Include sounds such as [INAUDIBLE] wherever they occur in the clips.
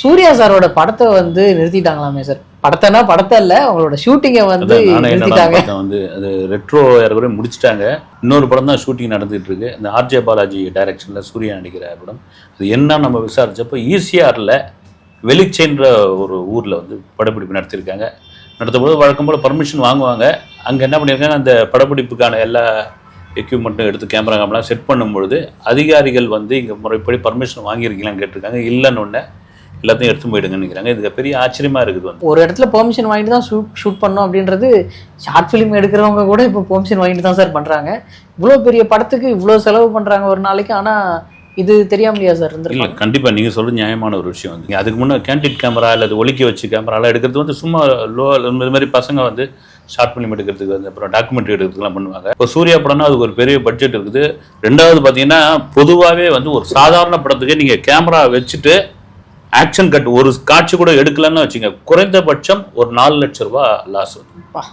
சூர்யா சாரோட படத்தை வந்து நிறுத்திட்டாங்களாமே சார். படத்தைனா படத்தை இல்ல அவங்களோட ஷூட்டிங்கை வந்து நிறுத்திட்டாங்க. வந்து அது ரெட்ரோ ஏறக்குறைய முடிச்சிட்டாங்க. இன்னொரு படம் தான் ஷூட்டிங் நடந்துட்டு இருக்கு. இந்த ஆர்ஜே பாலாஜி டைரக்ஷன்ல சூர்யா நடிக்கிற படம். அது என்ன நம்ம விசாரிச்சப்போ ஈசிஆர்ல வெளிச்சேன்ற ஒரு ஊர்ல வந்து படப்பிடிப்பு நடத்தியிருக்காங்க நடத்தும்போது வழக்கம் போல பர்மிஷன் வாங்குவாங்க. அங்க என்ன பண்ணியிருக்காங்க அந்த படப்பிடிப்புக்கான எல்லா எக்யூப்மெண்ட்டும் எடுத்து கேமரா கேமரா செட் பண்ணும்பொழுது அதிகாரிகள் வந்து இங்க முறைப்படி பர்மிஷன் வாங்கியிருக்கீங்களான்னு கேட்டிருக்காங்க. இல்லைன்னு ஒன்று எல்லாத்தையும் எடுத்து போயிடுங்கன்னு இதுக்கு பெரிய ஆச்சரியமா இருக்குது வந்து. ஒரு இடத்துல பெர்மிஷன் வாங்கிட்டு தான் ஷூட் ஷூட் பண்ணோம் அப்படின்றது ஷார்ட் ஃபிலிம் எடுக்கிறவங்க கூட இப்போ பெர்மிஷன் வாங்கிட்டு தான் சார் பண்றாங்க. இவ்வளோ பெரிய படத்துக்கு இவ்வளோ செலவு பண்றாங்க ஒரு நாளைக்கு ஆனா இது தெரியாமலையா சார் இல்ல இருந்திருக்காங்க கண்டிப்பா நீங்க சொல்றது நியாயமான ஒரு விஷயம் வந்து. அதுக்கு முன்னே கேண்டிட் கேமரா அல்லது ஒலிக்க வச்சு கேமராலாம் எடுக்கிறது வந்து சும்மா லோ இந்த மாதிரி பசங்க வந்து ஷார்ட் ஃபிலிம் எடுக்கிறதுக்கு வந்து அப்புறம் டாக்குமெண்ட்ரி எடுக்கிறதுக்குலாம் பண்ணுவாங்க. இப்போ சூர்யா படம்னா அதுக்கு ஒரு பெரிய பட்ஜெட் இருக்குது. ரெண்டாவது பார்த்தீங்கன்னா பொதுவாகவே வந்து ஒரு சாதாரண படத்துக்கு நீங்க கேமரா வச்சுட்டு ஆக்ஷன் கட் ஒரு காட்சி கூட எடுக்கலன்னு வச்சுங்க. குறைந்தபட்சம் ஒரு நாலு லட்ச ரூபாய் லாஸ் பா.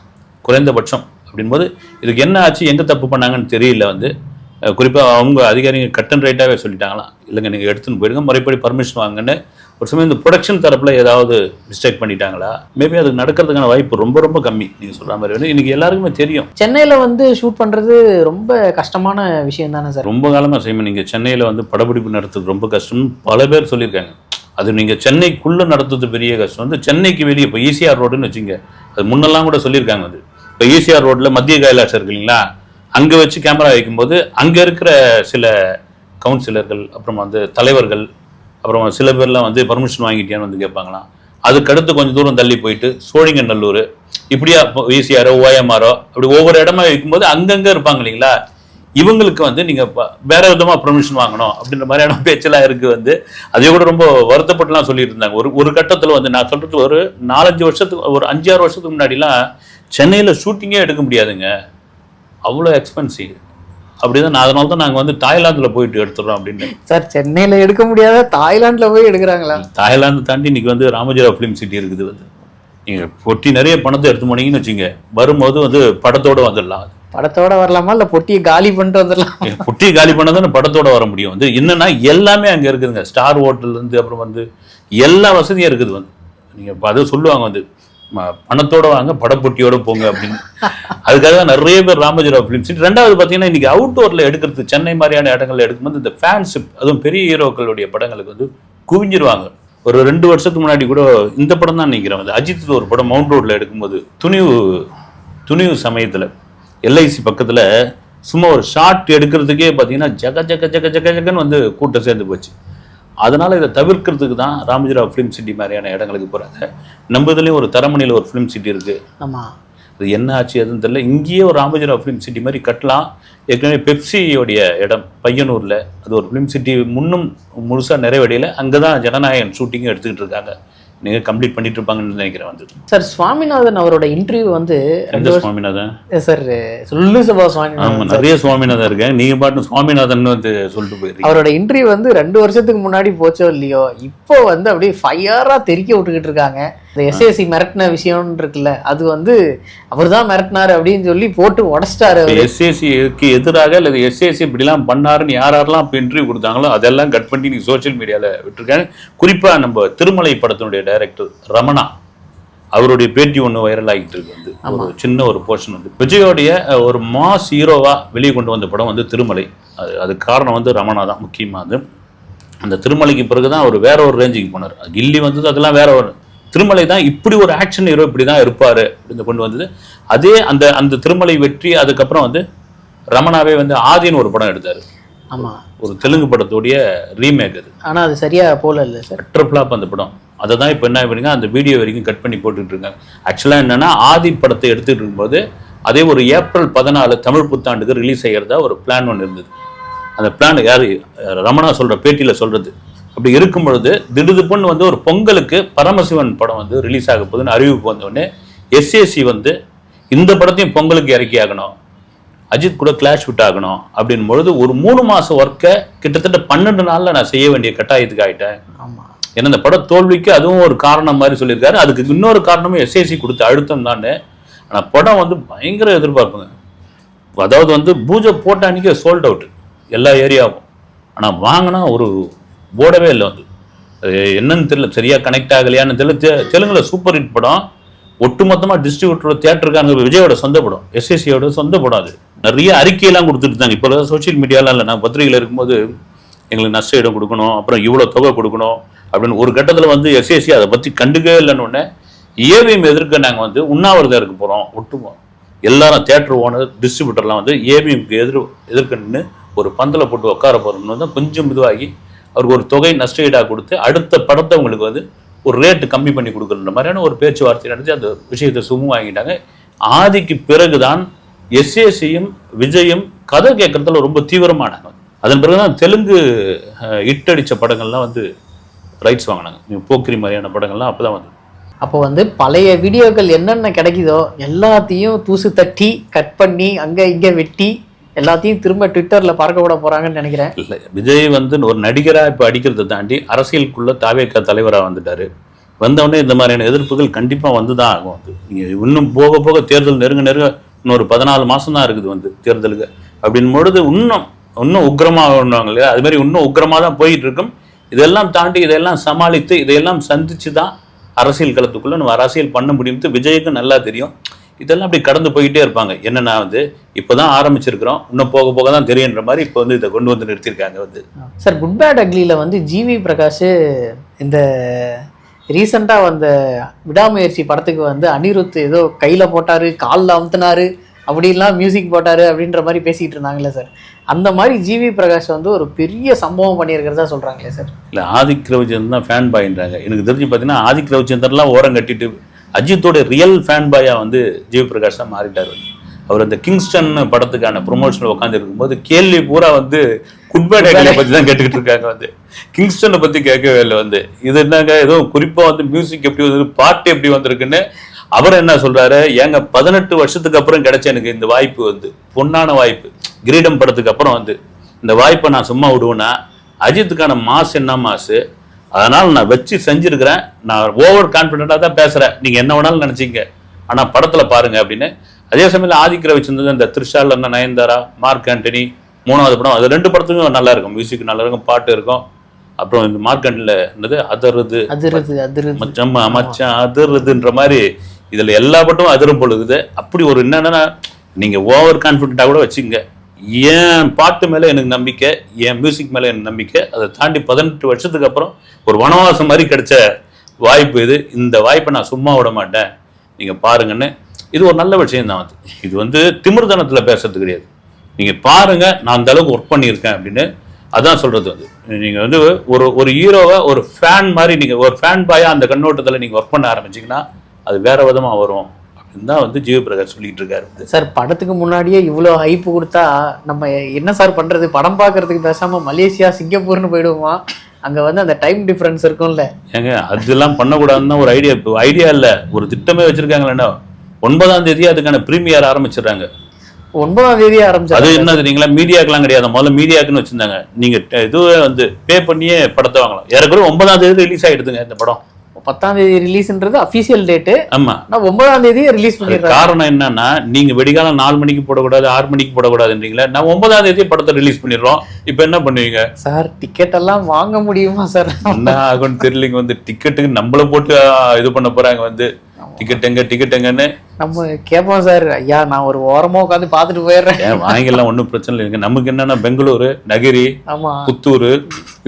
குறைந்தபட்சம் அப்படின்போது இதுக்கு என்ன ஆச்சு எங்க தப்பு பண்ணாங்கன்னு தெரியல வந்து. அஹ் குறிப்பா அவங்க அதிகாரிங்க கட் அண்ட் ரைட்டாகவே சொல்லிட்டாங்களாம் இல்லைங்க நீங்க எடுத்துன்னு போயிடுங்க முறைப்படி பர்மிஷன் வாங்கன்னு ஒரு சமயம் இந்த ப்ரொடக்ஷன் தரப்புல ஏதாவது மிஸ்டேக் பண்ணிட்டாங்களா? மேபி அது நடக்கிறதுக்கான வாய்ப்பு ரொம்ப ரொம்ப கம்மி. நீங்க சொல்ற மாதிரி வந்து இன்னைக்கு எல்லாருக்குமே தெரியும். சென்னையில வந்து ஷூட் பண்றது ரொம்ப கஷ்டமான விஷயம் தானே சார்? ரொம்ப காலமா செய்யணும் நீங்க சென்னையில வந்து படப்பிடிப்பு நடத்துறது ரொம்ப கஷ்டம் பல பேர் சொல்லியிருக்காங்க. அது நீங்கள் சென்னைக்குள்ளே நடத்துறது பெரிய கஷ்டம். வந்து சென்னைக்கு வெளியே இப்போ ஈசிஆர் ரோடுன்னு வச்சுங்க. அது முன்னெல்லாம் கூட சொல்லியிருக்காங்க அது. இப்போ ஈசிஆர் ரோட்டில் மத்திய கைலாசம் இருக்கு இல்லைங்களா? வச்சு கேமரா வைக்கும்போது அங்கே இருக்கிற சில கவுன்சிலர்கள் அப்புறம் வந்து தலைவர்கள் அப்புறம் சில பேர்லாம் வந்து பர்மிஷன் வாங்கிட்டியான்னு வந்து கேட்பாங்களாம். அதுக்கு அடுத்து கொஞ்சம் தூரம் தள்ளி போயிட்டு சோழிங்கநல்லூர் இப்படியா ஈசிஆரோ ஓஎம்ஆரோ அப்படி ஒவ்வொரு இடமா வைக்கும்போது அங்கங்கே இருப்பாங்க இல்லைங்களா? இவங்களுக்கு வந்து நீங்க ப- வேற விதமா பெர்மிஷன் வாங்கணும் அப்படின்ற மாதிரியான [LAUGHS] பேச்செல்லாம் இருக்கு வந்து. அதே கூட ரொம்ப வருத்தப்பட்டுலாம் சொல்லிட்டு இருந்தாங்க ஒரு ஒரு கட்டத்துல வந்து நான் சொல்றது ஒரு நாலஞ்சு வருஷத்துக்கு ஒரு அஞ்சாறு வருஷத்துக்கு முன்னாடிலாம் சென்னையில ஷூட்டிங்கே எடுக்க முடியாதுங்க. அவ்வளோ எக்ஸ்பென்சிவ் அப்படிதான் நான் அதனால தான் நாங்கள் வந்து தாய்லாந்துல போயிட்டு எடுத்துடுறோம் அப்படின்னு. சார் சென்னையில எடுக்க முடியாத தாய்லாந்துல போய் எடுக்கிறாங்களா? தாய்லாந்து தாண்டி இன்னைக்கு வந்து ராமஜிராவ் ஃபிலிம் சிட்டி இருக்குது வந்து. நீங்க பொட்டி நிறைய பணத்தை எடுத்து போனீங்கன்னு வச்சுங்க வரும்போது வந்து படத்தோட வந்துடலாம் படத்தோட வரலாமா இல்ல பொட்டியை காலி பண்ணிட்டு வந்துடலாம்? பொட்டியை காலி பண்ணதான் படத்தோட வர முடியும். வந்து என்னன்னா எல்லாமே அங்க இருக்குதுங்க. ஸ்டார் ஹோட்டல்ல இருந்து அப்புறம் வந்து எல்லா வசதியும் இருக்குது வந்து. நீங்க அது சொல்லுவாங்க வந்து பணத்தோட வாங்க படப்பொட்டியோட போங்க அப்படின்னு. அதுக்காக தான் நிறைய பேர் ராமஜிராவ் ஃபிலிம்ஸ் ரெண்டாவது பார்த்தீங்கன்னா இன்னைக்கு அவுட்டோர்ல எடுக்கிறது சென்னை மாதிரியான இடங்கள்ல எடுக்கும்போது இந்த ஃபேன்ஷிப் அதுவும் பெரிய ஹீரோக்களுடைய படங்களுக்கு வந்து குவிஞ்சிருவாங்க. ஒரு ரெண்டு வருஷத்துக்கு முன்னாடி கூட இந்த படம் தான் நினைக்கிறேன். வந்து அஜித் ஒரு படம் மவுண்ட் ரோட்ல எடுக்கும்போது துணிவு துணிவு சமயத்துல. எல்ஐசி பக்கத்துல சும்மா ஒரு ஷாட் எடுக்கிறதுக்கே பார்த்தீங்கன்னா ஜக ஜக ஜக ஜக ஜகன்னு வந்து கூட்டம் சேர்ந்து போச்சு. அதனால இதை தவிர்க்கிறதுக்கு தான் ராமஜிராவ் ஃபிலிம் சிட்டி மாதிரியான இடங்களுக்கு போறாங்க. நம்ம இதுலயும் ஒரு தரமணியில் ஒரு ஃபிலிம் சிட்டி இருக்கு. ஆமா. அது என்ன ஆச்சு எதுன்னு தெரியல. இங்கேயே ஒரு ராமஜிராவ் ஃபிலிம் சிட்டி மாதிரி கட்டலாம். ஏற்கனவே பெப்சியோடைய இடம் பையனூர்ல. அது ஒரு ஃபிலிம் சிட்டி முன்னும் முழுசா நிறைவடையல. அங்கே தான் ஜனநாயகன் ஷூட்டிங்கும் எடுத்துக்கிட்டு இருக்காங்க. நீங்க கம்ப்ளீட் பண்ணிட்டு இருப்பாங்கன்னு நினைக்கிறேன் வந்து. சார் சுவாமிநாதன் அவரோட இன்டர்வியூ வந்து எந்த சுவாமிநாதன்? சார் சொல்லு சபா ஆமா சுவாமிநாதன் நிறைய சுவாமிநாதன் இருக்கேன் நீங்க பாட்டு சுவாமிநாதன் வந்து சொல்லிட்டு போயிருக்கீங்க. அவரோட இன்டர்வியூ வந்து ரெண்டு வருஷத்துக்கு முன்னாடி போச்சோ இல்லையோ இப்போ வந்து அப்படியே ஃபயரா தெறிக்க விட்டுக்கிட்டு இருக்காங்க. இந்த எஸ்ஏசி மிரட்டின விஷயம் இருக்குல்ல அது வந்து அவர் தான் மிரட்டினாரு அப்படின்னு சொல்லி போட்டு உடச்சிட்டாரு. எஸ்ஏசிக்கு எதிராக அல்லது எஸ்ஏசி இப்படிலாம் பண்ணாருன்னு யார் யாரெல்லாம் இப்போ இன்டர்வியூ கொடுத்தாங்களோ அதெல்லாம் கட் பண்ணி நீங்க சோஷியல் மீடியால விட்டுருக்காங்க. குறிப்பா நம்ம திருமலை படத்தினுடைய டைரக்டர் ரமணா அவருடைய பேட்டி ஒன்று வைரல் ஆகிட்டு இருக்கு வந்து. ஒரு சின்ன ஒரு போர்ஷன் வந்து. விஜயோடைய ஒரு மாஸ் ஹீரோவா வெளியே கொண்டு வந்த படம் வந்து திருமலை. அது அதுக்கு காரணம் வந்து ரமணா தான் முக்கியமா அது. அந்த திருமலைக்கு பிறகு தான் அவர் வேற ஒரு ரேஞ்சுக்கு போனார். கில்லி வந்தது அதெல்லாம் வேற ஒரு திருமலை தான் இப்படி ஒரு ஆக்ஷன் ஹீரோ இப்படி தான் இருப்பாரு அப்படின்னு கொண்டு வந்தது. அதே அந்த அந்த திருமலை வெற்றி அதுக்கப்புறம் வந்து ரமணாவே வந்து ஆதின்னு ஒரு படம் எடுத்தாரு. ஆமா. ஒரு தெலுங்கு படத்துடைய ரீமேக் அது. ஆனா அது சரியா போல இல்ல சார் அட்டர் ஃபிளாப் அந்த படம். அதை தான் இப்போ என்ன பண்ணுங்க அந்த வீடியோ வரைக்கும் கட் பண்ணி போட்டுட்டு இருக்காங்க. ஆக்சுவலாக என்னன்னா ஆதி படத்தை எடுத்துட்டு இருக்கும்போது அதே ஒரு ஏப்ரல் பதினாலு தமிழ் புத்தாண்டுக்கு ரிலீஸ் செய்யறதா ஒரு பிளான் ஒன்று இருந்தது. அந்த பிளான் யார் ரமணா சொல்ற பேட்டியில சொல்றது. அப்படி இருக்கும் பொழுது திடுதுப்புன்னு வந்து ஒரு பொங்கலுக்கு பரமசிவன் படம் வந்து ரிலீஸ் ஆக போகுதுன்னு அறிவிப்பு வந்த உடனே எஸ்ஏசி வந்து இந்த படத்தையும் பொங்கலுக்கு இறக்கி ஆகணும். அஜித் கூட கிளாஷ் விட் ஆகணும் அப்படின் பொழுது ஒரு மூணு மாசம் ஒர்க்கை கிட்டத்தட்ட பன்னெண்டு நாள்ல நான் செய்ய வேண்டிய கட்டாயத்துக்கு ஆயிட்டேன். ஆமா. ஏன்னா இந்த பட தோல்விக்கு அதுவும் ஒரு காரணம் மாதிரி சொல்லியிருக்காரு. அதுக்கு இன்னொரு காரணமும் எஸ்ஏசி கொடுத்த அழுத்தம் தான். ஆனால் படம் வந்து பயங்கர எதிர்பார்ப்புங்க. அதாவது வந்து பூஜை போட்ட அன்னைக்கு சோல்ட் அவுட் எல்லா ஏரியாவும் ஆனால் வாங்கினா ஒரு ஓடவே இல்லை வந்து அது என்னன்னு தெரியல சரியா கனெக்ட் ஆகலையான்னு தெரியல. தெலுங்குல சூப்பர் ஹிட் படம். ஒட்டுமொத்தமா டிஸ்ட்ரிபியூட்டர் தியேட்டருக்காங்க விஜயோட சொந்த படம். எஸ்எஸ்சியோட சொந்த படம் அது. நிறைய அறிக்கையெல்லாம் கொடுத்துட்டு இருந்தாங்க. இப்போ சோஷியல் மீடியாலாம் இல்லை நான் பத்திரிகையில் இருக்கும்போது எங்களுக்கு நஷ்ட இடம் கொடுக்கணும் அப்புறம் இவ்வளோ தொகை கொடுக்கணும் அப்படின்னு ஒரு கட்டத்தில் வந்து எஸ்எஸ்சி அதை பற்றி கண்டுக்கவே இல்லைன்னு உடனே ஏவிஎம் எதிர்க்க நாங்கள் வந்து உண்ணாவிரதம் இருக்க போகிறோம் ஒட்டுமோ எல்லாரும் தேட்டர் ஓனர் டிஸ்ட்ரிபியூட்டர்லாம் வந்து ஏவிஎம்க்கு எதிர் எதிர்க்க நின்று ஒரு பந்தலை போட்டு உட்கார போகிறோம்னு தான் கொஞ்சம் இதுவாகி அவருக்கு ஒரு தொகை நஷ்ட ஈடாக கொடுத்து அடுத்த படத்தை உங்களுக்கு வந்து ஒரு ரேட்டு கம்மி பண்ணி கொடுக்குற மாதிரியான ஒரு பேச்சுவார்த்தை நடத்தி அந்த விஷயத்தை சுமூக வாங்கிட்டாங்க. ஆதிக்கு பிறகுதான் எஸ்ஏசியும் விஜயும் கதை கேட்குறதுல ரொம்ப தீவிரமானாங்க. அதன் பிறகுதான் தெலுங்கு ஹிட் அடித்த படங்கள்லாம் வந்து ரைட்ஸ் வாங்கினாங்க. போக்கிரி மாதிரியான படங்கள்லாம் அப்போ தான் வந்து அப்போ வந்து பழைய வீடியோக்கள் என்னென்ன கிடைக்குதோ எல்லாத்தையும் தூசு தட்டி கட் பண்ணி அங்கே இங்கே வெட்டி எல்லாத்தையும் திரும்ப ட்விட்டரில் பறக்க விட போகிறாங்கன்னு நினைக்கிறேன். இல்லை விஜய் வந்து ஒரு நடிகராக இப்போ அடிக்கிறதை தாண்டி அரசியலுக்குள்ளே தாவேக்கா தலைவராக வந்துட்டார். வந்தவொடனே இந்த மாதிரியான எதிர்ப்புகள் கண்டிப்பாக வந்து தான் ஆகும் அது நீங்கள் இன்னும் போக போக தேர்தல் நெருங்க நெருங்க இன்னொரு பதினாலு மாதம் தான் இருக்குது வந்து தேர்தலுக்கு. அப்படின் பொழுது இன்னும் இன்னும் உக்கிரமாக இல்லையா? அது மாதிரி இன்னும் உக்கிரமாக தான் போயிட்டு இருக்கும் இதெல்லாம் தாண்டி இதெல்லாம் சமாளித்து இதையெல்லாம் சந்தித்து தான் அரசியல் களத்துக்குள்ளே நம்ம அரசியல் பண்ண முடியும்னு விஜய்க்கு நல்லா தெரியும். இதெல்லாம் அப்படி கடந்து போயிட்டே இருப்பாங்க. என்னன்னா வந்து இப்போதான் ஆரம்பிச்சிருக்கிறோம். இன்னும் போக போக தான் தெரியுன்ற மாதிரி இப்போ வந்து இதை கொண்டு வந்து நிறுத்தியிருக்காங்க வந்து. சார் குட் பேட் அக்லியில் வந்து ஜிவி பிரகாஷ் இந்த ரீசெண்டாக வந்த விடாமுயற்சி படத்துக்கு வந்து அனிருத் ஏதோ கையில் போட்டாரு காலில் அமுத்தினாரு அப்படிலாம் மியூசிக் போட்டாரு அப்படின்ற மாதிரி பேசிட்டு இருந்தாங்களே சார். அந்த மாதிரி ஜிவி பிரகாஷ் வந்து ஒரு பெரிய சம்பவம் பண்ணியிருக்கிறதா சொல்றாங்களே சார். இல்லை ஆதிக் ரவிச்சந்திரன் தான் ஃபேன் பாயின்றாங்க எனக்கு தெரிஞ்சு பார்த்தீங்கன்னா ஆதிக் ரவிச்சந்திரன்லாம் ஓரம் கட்டிட்டு அஜித்தோட ரியல் ஃபேன் பாயா வந்து ஜிவி பிரகாஷ் தான் மாறிட்டார். அவர் அந்த கிங்ஸ்டன் படத்துக்கான ப்ரொமோஷனில் உட்காந்து இருக்கும்போது கேள்வி பூரா வந்து குட்பேட் ஐடியா பற்றி தான் கேட்டுக்கிட்டு இருக்காங்க வந்து. கிங்ஸ்டனை பற்றி கேட்கவே இல்லை வந்து. இது என்னங்க ஏதோ குறிப்பாக வந்து மியூசிக் எப்படி வந்து பாட்டு எப்படி வந்திருக்குன்னு அவர் என்ன சொல்றாரு ஏங்க பதினெட்டு வருஷத்துக்கு அப்புறம் கிடைச்ச எனக்கு இந்த வாய்ப்பு வந்து பொன்னான வாய்ப்பு கிரீடம் படத்துக்கு அப்புறம் வந்து இந்த வாய்ப்பை நான் சும்மா விடுவேன்னா அஜித்துக்கான மாஸ் என்ன மாசு? அதனால நான் வச்சு செஞ்சிருக்கிறேன். நான் ஓவர் கான்ஃபிடென்ட்டாக தான் பேசுறேன். நீங்க என்ன வேணாலும் நினைச்சீங்க. ஆனா படத்துல பாருங்க அப்படின்னு. அதே சமயத்தில் ஆதிக்க ரவிச்சந்திரன் இந்த த்ரிஷால் என்ன நயன்தாரா மார்க் ஆண்டனி மூணாவது படம். அது ரெண்டு படத்துக்கும் நல்லா இருக்கும். மியூசிக் நல்லா இருக்கும் பாட்டு இருக்கும். அப்புறம் இந்த மார்க் ஆண்டனில் என்னது? அதருது. மச்சம் மச்சான் அதிருதுன்ற மாதிரி இதுல எல்லா பட்டமும் அதிரும் பொழுது. அப்படி ஒரு என்னன்னா நீங்க ஓவர் கான்ஃபிடென்ட்டாக கூட வச்சுங்க என் பாட்டு மேலே எனக்கு நம்பிக்கை என் மியூசிக் மேலே எனக்கு நம்பிக்கை. அதை தாண்டி பதினெட்டு வருஷத்துக்கு அப்புறம் ஒரு வனவாசம் மாதிரி கிடைச்ச வாய்ப்பு இது. இந்த வாய்ப்பை நான் சும்மா விட மாட்டேன். நீங்கள் பாருங்கன்னு. இது ஒரு நல்ல விஷயம் தான் அது. இது வந்து திமிர்தனத்தில் பேசுறது கிடையாது. நீங்கள் பாருங்க நான் அந்த அளவுக்கு ஒர்க் பண்ணியிருக்கேன் அப்படின்னு அதான் சொல்றது வந்து. நீங்கள் வந்து ஒரு ஒரு ஹீரோவை ஒரு ஃபேன் மாதிரி நீங்கள் ஒரு ஃபேன் பாயா அந்த கண்ணோட்டத்தில் நீங்கள் ஒர்க் பண்ண ஆரம்பிச்சீங்கன்னா அது வேற விதமாக வரும். தான் வந்து ஜீவ பிரகாஷ் சொல்லிட்டு இருக்காரு சார் படத்துக்கு முன்னாடியே இவ்வளோ ஹைப் கொடுத்தா நம்ம என்ன சார் பண்றது? படம் பார்க்கறதுக்கு பேசாம மலேசியா சிங்கப்பூர்னு போயிடுவோமா? அங்க வந்து அந்த டைம் டிஃபரன்ஸ் இருக்கும்ல. ஏங்க அதெல்லாம் பண்ணக்கூடாதுன்னு ஒரு ஐடியா இப்போ ஐடியா இல்ல. ஒரு திட்டமே வச்சிருக்காங்களேன்னா ஒன்பதாம் தேதி அதுக்கான ப்ரீமியர் ஆரம்பிச்சிடுறாங்க. ஒன்பதாம் தேதி அது ஆரம்பிச்சாரு என்ன தெரியுங்களா? மீடியாக்கெல்லாம் கிடையாது. முதல்ல மீடியாக்குன்னு வச்சிருந்தாங்க. நீங்க இதுவே வந்து பே பண்ணியே படத்தை வாங்கலாம். ஏறக்குறைய ஒன்பதாம் தேதி ரிலீஸ் ஆயிடுதுங்க இந்த படம். பத்தாம் தேதி ரிலீஸ்ன்றது அபிஷியல் டேட்டு ஆமா. ஆனா ஒன்பதாம் தேதி ரிலீஸ் அது பண்ணிடுறாங்க. காரணம் என்னன்னா நீங்க வெடிகாலம் நாலு மணிக்கு போடக்கூடாது ஆறு மணிக்கு போடக்கூடாதுன்றீங்களா நான் ஒன்பதாம் தேதி படத்தை ரிலீஸ் பண்ணிடுறோம். இப்போ என்ன பண்ணுவீங்க? சார் டிக்கெட் எல்லாம் வாங்க முடியுமா சார்? என்ன ஆகும்னு தெரியலங்க வந்து டிக்கெட்டுக்கு நம்மள போட்டு இது பண்ண போறாங்க வந்து. டிக்கெட் எங்க டிக்கெட் எங்கன்னு. நம்ம கேட்போம் சார். ஐயா நான் ஒரு ஓரமா உட்காந்து பார்த்துட்டு போயிடுறேன். வாங்கிடலாம் ஒன்றும் பிரச்சனை இல்லைங்க. நமக்கு என்னன்னா பெங்களூரு நகிரி ஆமா. புத்தூர்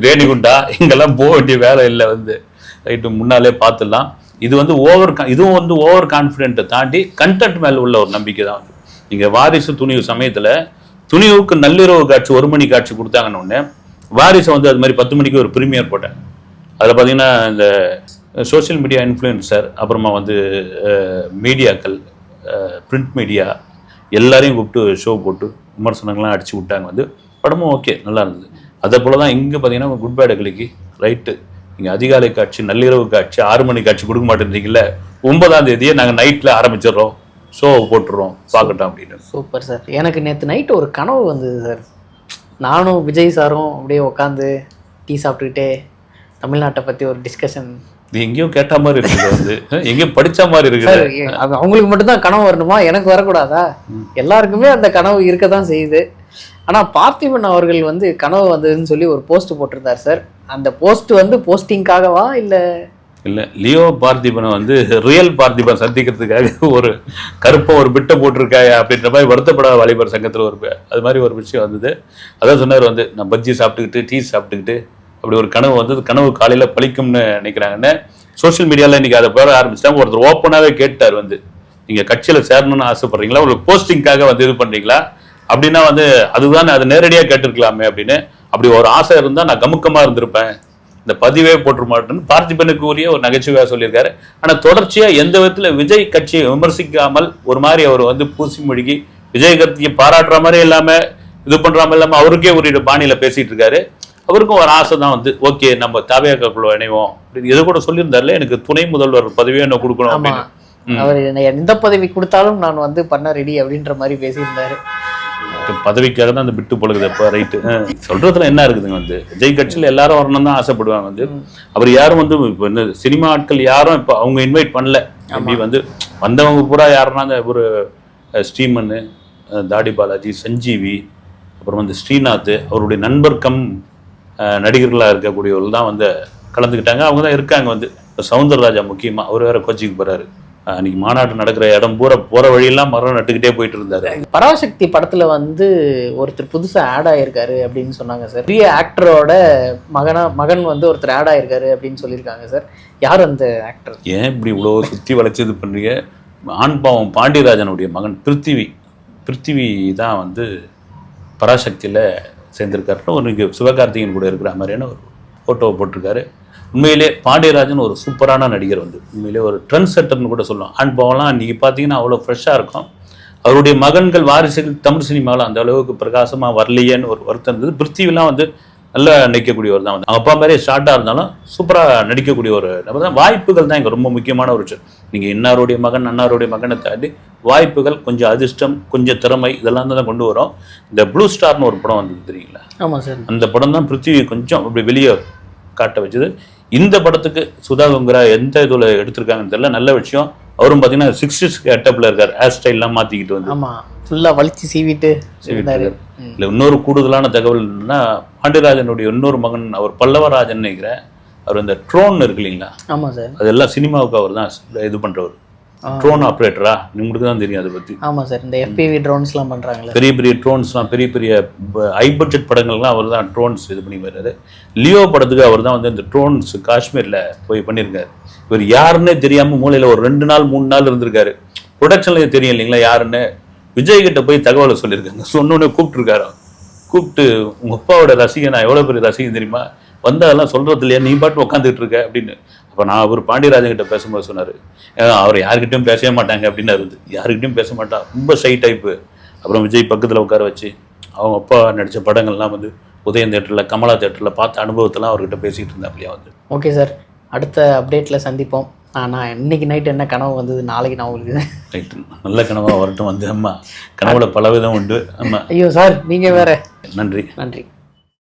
ரேணிகுண்டா இங்கெல்லாம் போக வேண்டிய வேலை இல்லை வந்து. ரைட்டு முன்னாலே பார்த்துடலாம். இது வந்து ஓவர் இதுவும் வந்து ஓவர் கான்ஃபிடென்ட்டை தாண்டி கண்டென்ட் மேலே உள்ள ஒரு நம்பிக்கை தான் நீங்கள் வாரிசு துணிவு சமயத்தில் துணிவுக்கு நள்ளிரவு காட்சி ஒரு மணி காட்சி கொடுத்தாங்கன்னு ஒன்று வாரிசை வந்து அது மாதிரி பத்து மணிக்கு ஒரு ப்ரீமியர் போட்டேன். அதில் பார்த்தீங்கன்னா இந்த சோஷியல் மீடியா இன்ஃப்ளூயன்சர் அப்புறமா வந்து மீடியாக்கள் பிரிண்ட் மீடியா எல்லாரையும் கூப்பிட்டு ஷோ போட்டு விமர்சனங்கள்லாம் அடிச்சு விட்டாங்க. வந்து படமும் ஓகே நல்லா இருந்தது. அதே போல் தான் இங்கே பார்த்தீங்கன்னா குட் பேட் ரைட்டு. நீங்கள் அதிகாலை காட்சி நள்ளிரவு காட்சி ஆறு மணி காட்சி கொடுக்க மாட்டேன்றீங்கல்ல ஒன்பதாம் தேதியே நாங்கள் நைட்டில் ஆரம்பிச்சிடுறோம். ஷோ போட்டுடுறோம் பார்க்கட்டும் அப்படின்னு. சூப்பர் சார் எனக்கு நேற்று நைட்டு ஒரு கனவு வந்தது சார் நானும் விஜய் சாரும் அப்படியே உட்காந்து டீ சாப்பிட்டுக்கிட்டே தமிழ்நாட்டை பற்றி ஒரு டிஸ்கஷன் இது எங்கேயோ கேட்ட மாதிரி இருக்குது வந்து. எங்கேயோ படிச்ச மாதிரி சார் இருக்குது அவங்களுக்கு மட்டும்தான் கனவு வரணுமா? எனக்கு வரக்கூடாதா? எல்லாருக்குமே அந்த கனவு இருக்க தான் செய்யுது. ஆனால் பார்த்திபன் அவர்கள் வந்து கனவு வந்ததுன்னு சொல்லி ஒரு போஸ்ட் போட்டிருந்தார் சார் அந்த போஸ்ட் வந்து போஸ்டிங்காகவா இல்லை? இல்லை லியோ பார்த்திபனை வந்து ரியல் பார்த்திபன் சந்திக்கிறதுக்காக ஒரு கருப்பை ஒரு பிட்டை போட்டிருக்காய் அப்படின்ற மாதிரி வருத்தப்படாத வாலிபர் சங்கத்தில் ஒரு அது மாதிரி ஒரு விஷயம் வந்தது. அதான் சொன்னார் வந்து நான் பஜ்ஜி சாப்பிட்டுக்கிட்டு டீ சாப்பிட்டுக்கிட்டு அப்படி ஒரு கனவு வந்து கனவு காலையில் பழிக்கும்னு நினைக்கிறாங்கன்னு சோஷியல் மீடியாவில் இன்றைக்கி அதை பேர ஆரம்பிச்சிட்டாங்க. ஒருத்தர் ஓப்பனாகவே கேட்டார் வந்து நீங்கள் கட்சியில் சேரணும்னு ஆசைப்பட்றீங்களா? ஒரு போஸ்டிங்காக வந்து இது பண்ணுறீங்களா அப்படின்னா வந்து அதுதான் அது நேரடியாக கேட்டிருக்கலாமே அப்படின்னு அப்படி ஒரு ஆசை இருந்தா நான் கமுக்கமா இருந்திருப்பேன். இந்த பதிவே போட்டுற மாட்டேன்னு பார்த்திபனுக்கு உரிய ஒரு நகைச்சுவையாக சொல்லியிருக்காரு. ஆனா தொடர்ச்சியா எந்த விதத்துல விஜய் கட்சியை விமர்சிக்காமல் ஒரு மாதிரி அவர் வந்து பூசி மொழிகி விஜய் கட்சியை பாராட்டுற மாதிரி இல்லாம இது பண்றாம இல்லாம அவருக்கே ஒரு பாணியில பேசிட்டு இருக்காரு. அவருக்கும் ஒரு ஆசை தான் வந்து ஓகே நம்ம தாபியாக்குள்ள இணைவோம். அப்படின்னு இது கூட சொல்லியிருந்தாருல எனக்கு துணை முதல்வர் பதவியே என்ன கொடுக்கணும் அப்படின்னு. அவர் என்னை எந்த பதவி கொடுத்தாலும் நான் வந்து பண்ண ரெடி அப்படின்ற மாதிரி பேசியிருந்தாரு. பதவிக்காக தான் அந்த பிட்டு பொழுது இப்போ ரைட்டு சொல்றதுல என்ன இருக்குதுங்க வந்து? விஜய் கட்சியில் எல்லாரும் வரணும் தான் ஆசைப்படுவாங்க வந்து. அவர் யாரும் வந்து இப்போ என்ன சினிமா ஆட்கள் யாரும் இப்போ அவங்க இன்வைட் பண்ணல. அப்படி வந்து வந்தவங்க பூரா யாருன்னா அந்த ஒரு அஹ், ஸ்ரீமன் தாடி பாலாஜி சஞ்சீவி அப்புறம் வந்து ஸ்ரீநாத் அவருடைய நண்பர் கம் நடிகர்களாக நடிகர்களா இருக்கக்கூடியவர்கள் தான் வந்து கலந்துக்கிட்டாங்க. அவங்க தான் இருக்காங்க வந்து. இப்போ சவுந்தரராஜா முக்கியமா அவர் வேற கோச்சிக்கு போறாரு. அன்னைக்கு மாநாடு நடக்கிற இடம் பூரா போற வழியெல்லாம் மரம் நட்டுக்கிட்டே போயிட்டு இருந்தாரு. பராசக்தி படத்துல வந்து ஒருத்தர் புதுசா ஆட் ஆயிருக்காரு அப்படின்னு சொன்னாங்க சார் பெரிய ஆக்டரோட மகனா மகன் வந்து ஒருத்தர் ஆட் ஆயிருக்காரு அப்படின்னு சொல்லியிருக்காங்க சார் யார் அந்த ஆக்டர் ஏன் இப்படி இவ்வளோ சுற்றி வளைச்சு இது பண்ணுறீங்க ஆண் பாவம் பாண்டியராஜனுடைய மகன் பிருத்திவி. பிருத்திவி தான் வந்து பராசக்தியில் சேர்ந்திருக்காருன்னு ஒரு இங்கே சிவகார்த்திகேயன் கூட இருக்கிற மாதிரியான ஒரு ஃபோட்டோவை போட்டிருக்காரு. உண்மையிலே பாண்டியராஜன் ஒரு சூப்பரான நடிகர் வந்து. உண்மையிலே ஒரு ட்ரெண்ட் செட்டர்னு கூட சொல்லலாம். ஆண் பாவம்லாம் இன்றைக்கி பார்த்தீங்கன்னா அவ்வளோ ஃப்ரெஷ்ஷாக இருக்கும். அவருடைய மகன்கள் வாரிசுகள் தமிழ் சினிமாவில் அந்த அளவுக்கு பிரகாசமாக வரலையேன்னு ஒரு வருத்தம் இருந்தது. பிருத்திவிலாம் வந்து நல்லா நடிக்கக்கூடியவர் தான் வந்து. அவங்க அப்பா மாதிரியே ஷார்ட்டாக இருந்தாலும் சூப்பராக நடிக்கக்கூடிய ஒரு நபர் தான். வாய்ப்புகள் தான் இங்கே ரொம்ப முக்கியமான ஒரு விஷயம். நீங்கள் இன்னாருடைய மகன் அன்னாருடைய மகனை தாண்டி வாய்ப்புகள் கொஞ்சம் அதிர்ஷ்டம் கொஞ்சம் திறமை இதெல்லாம் தான் கொண்டு வரும். இந்த ப்ளூ ஸ்டார்னு ஒரு படம் வந்தது தெரியுங்களா? ஆமா சார். அந்த படம் தான் பிருத்திவி கொஞ்சம் அப்படி வெளியே காட்ட வச்சது. இந்த படத்துக்கு சுதா கங்குரா எந்த இதில் எடுத்திருக்காங்கன்னு தெரியல. நல்ல விஷயம். அவரும் பார்த்தீங்கன்னா சிக்ஸ்டிஸ் கெட்டப்பில் இருக்கார். ஹேர் ஸ்டைல்லாம் மாற்றிக்கிட்டு வந்து. ஆமா. ஃபுல்லா வலிச்சு சீவிட்டு. இல்லை இன்னொரு கூடுதலான தகவல் என்னன்னா பாண்டியராஜனுடைய இன்னொரு மகன் அவர் பல்லவராஜன் நினைக்கிறேன். அவர் இந்த ட்ரோன் இருக்கு இல்லைங்களா? ஆமா சார். அதெல்லாம் சினிமாவுக்கு அவர் தான் இது பண்றவர். ஆ. ட்ரோன் ஆப்ரேட்டரா உங்களுக்கு தான் தெரியும் அதை பத்தி. ஆமா சார் இந்த எஃபிவி ட்ரோன்ஸ்லாம் பண்றாங்களே பெரிய பெரிய ட்ரோன்ஸ்லாம் பெரிய பெரிய ஹை பட்ஜெட் படங்கள்லாம் அவர் தான் ட்ரோன்ஸ் இது பண்ணி வர்றாரு லியோ படத்துக்கு அவர் தான் வந்து இந்த ட்ரோன்ஸ் காஷ்மீர்ல போய் பண்ணியிருக்காரு. இவர் யாருன்னே தெரியாம மூலையில ஒரு ரெண்டு நாள் மூணு நாள் இருந்திருக்காரு. ப்ரொடக்ஷன்லேயே தெரியும் இல்லைங்களா யாருன்னு? விஜய் கிட்ட போய் தகவலை சொல்லியிருக்காங்க. சொன்னோன்னே கூப்பிட்டுருக்காரு கூப்பிட்டு உங்க அப்பாவோட ரசிகன் நான் எவ்வளவு பெரிய ரசிகன் தெரியுமா? வந்ததெல்லாம் சொல்றது இல்லையா நீ பாட்டு உட்காந்துட்டு இருக்க? அப்படின்னு. அப்ப நான் அவர் பாண்டியராஜன் கிட்ட பேசும்போது சொன்னாரு "ஏன் அவர் யாருக்கிட்டையும் பேசவே மாட்டாங்க அப்படின்னு இருந்து யாருக்கிட்டையும் பேச மாட்டா ரொம்ப ஷை டைப்பு அப்புறம் விஜய் பக்கத்துல உட்கார வச்சு அவங்க அப்பா நடிச்ச படங்கள்லாம் வந்து உதயம் தேட்டர்ல கமலா தேட்டர்ல பார்த்த அனுபவத்தெல்லாம் அவர்கிட்ட பேசிட்டு இருந்தாப்லையா வந்து. ஓகே சார் அடுத்த அப்டேட்ல சந்திப்போம். ஆ, நான் இன்னைக்கு நைட் என்ன கனவு வந்தது? நாளைக்கு நான் உங்களுக்கு ரைட்டு நல்ல கனவா வரட்டும் வந்து அம்மா. கனவுல பலவிதம் உண்டு அம்மா. ஐயோ சார் நீங்க வேற. நன்றி. நன்றி.